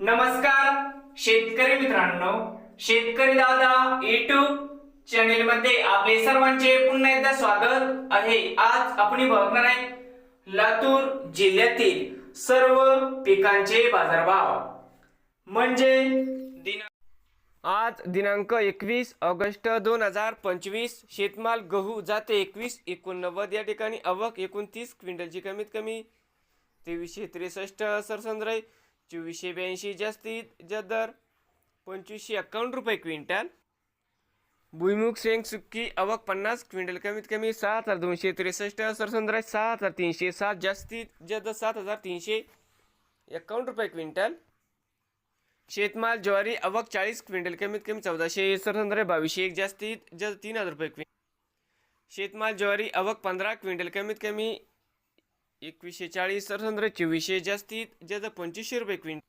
नमस्कार शेतकरी मित्रांनो. शेतकरी दादा युट्यूब चॅनेल मध्ये आपले सर्वांचे पुन्हा एकदा स्वागत आहे. आज आपण बघणार आहे लातूर जिल्ह्यातील सर्व पिकांचे बाजारभाव. म्हणजे आज दिनांक एकवीस ऑगस्ट दोन हजार पंचवीस. शेतमाल गहू जाते एकवीस एकोणनव्वद या ठिकाणी. आवक एकोणतीस क्विंटलची कमीत कमी तेवीसशे त्रेसष्ट सरसंद्रय. चोवीसशे ब्याऐंशी जास्तीत जदर पंचवीसशे एक्कावन्न रुपये क्विंटल. भुईमुग शेंग सुक्की आवक पन्नास क्विंटल कमीत कमी सात हजार दोनशे त्रेसष्ट सरसंद्रय सात हजार तीनशे सात जास्तीत जद सात हजार तीनशे एक्कावन्न रुपये क्विंटल. शेतमाल ज्वारी आवक चाळीस क्विंटल कमीत कमी चौदाशे सरसंद्रय बावीसशे एक जास्तीत जद तीन हजार रुपये क्विंटल. शेतमाल ज्वारी आवक पंधरा क्विंटल कमीत कमी एकवीसशे चाळीस सरसंद्र चोवीसशे जास्तीत जद पंचवीसशे रुपये क्विंटल.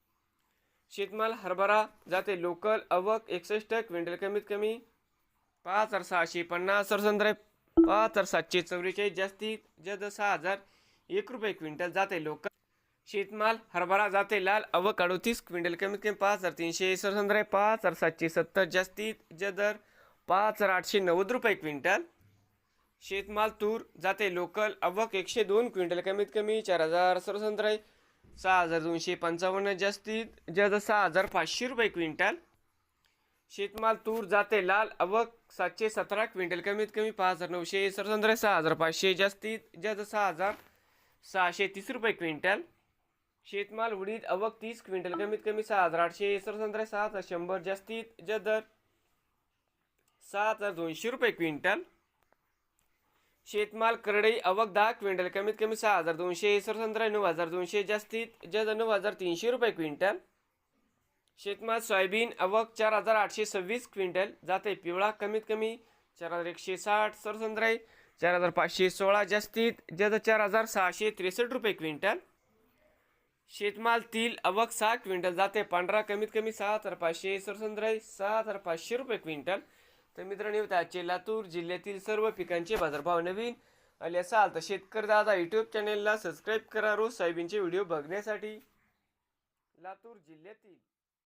शेतमाल हरभरा जाते लोकल अवक एकसष्ट क्विंटल कमीत कमी पाच हजार सहाशे पन्नास सरसंद्र पाच हजार सातशे चौवेचाळीस जास्तीत जद सहा हजार एक रुपये क्विंटल जाते लोकल. शेतमाल हरभरा जाते लाल अवक अडोतीस क्विंटल कमीत कमी पाच हजार तीनशे सरसंद्र पाच हजार सातशे सत्तर जास्तीत जदर पाच हजार आठशे नव्वद रुपये क्विंटल. शेतमाल तूर जाते लोकल. अवक एकशे दोन क्विंटल. कमीत कमी चार हजार सरसंत्र सहा हजार दोनशे पंचावन्न. जास्तीत जास्त सहा हजार पाचशे रुपये क्विंटल. शेतमाल तूर जाते लाल. अवक सातशे सतरा क्विंटल. कमीत कमी पाच हजार नऊशे सरसंत्र सहा हजार पाचशे. जास्तीत जास्त सहा हजार सहाशे तीस रुपये क्विंटल. शेतमाल उडीद अवक तीस क्विंटल. कमीत कमी सहा हजार आठशे सरसंत्र सहा हजार शंभर. जास्तीत जदर सहा हजार दोनशे रुपये क्विंटल. शेतमाल करडई आवक दहा क्विंटल कमीत कमी सहा हजार दोनशे सरसंत्र नऊ हजार दोनशे जास्तीत जद नऊ हजार तीनशे रुपये क्विंटल. शेतमाल सोयाबीन आवक चार हजार आठशे सव्वीस क्विंटल. जाते पिवळा कमीत कमी चार हजार एकशे साठ सरसंत्र चार हजार पाचशे सोळा जास्तीत जद चार हजार सहाशे त्रेसष्ट रुपये क्विंटल. शेतमाल तील आवक सहा क्विंटल. जाते पांढरा कमीत कमी सहा हजार पाचशे सरसंत्र सहा हजार पाचशे रुपये क्विंटल. तर मित्रांनो त्याचे आजचे लातूर जिल्ह्यातील सर्व पिकांचे बाजारभाव नवीन आले असाल तर शेतकरी दादा यूट्यूब चॅनेलला सबस्क्राईब करा. रोज सोयाबीनचे व्हिडिओ बघण्यासाठी लातूर जिल्ह्यातील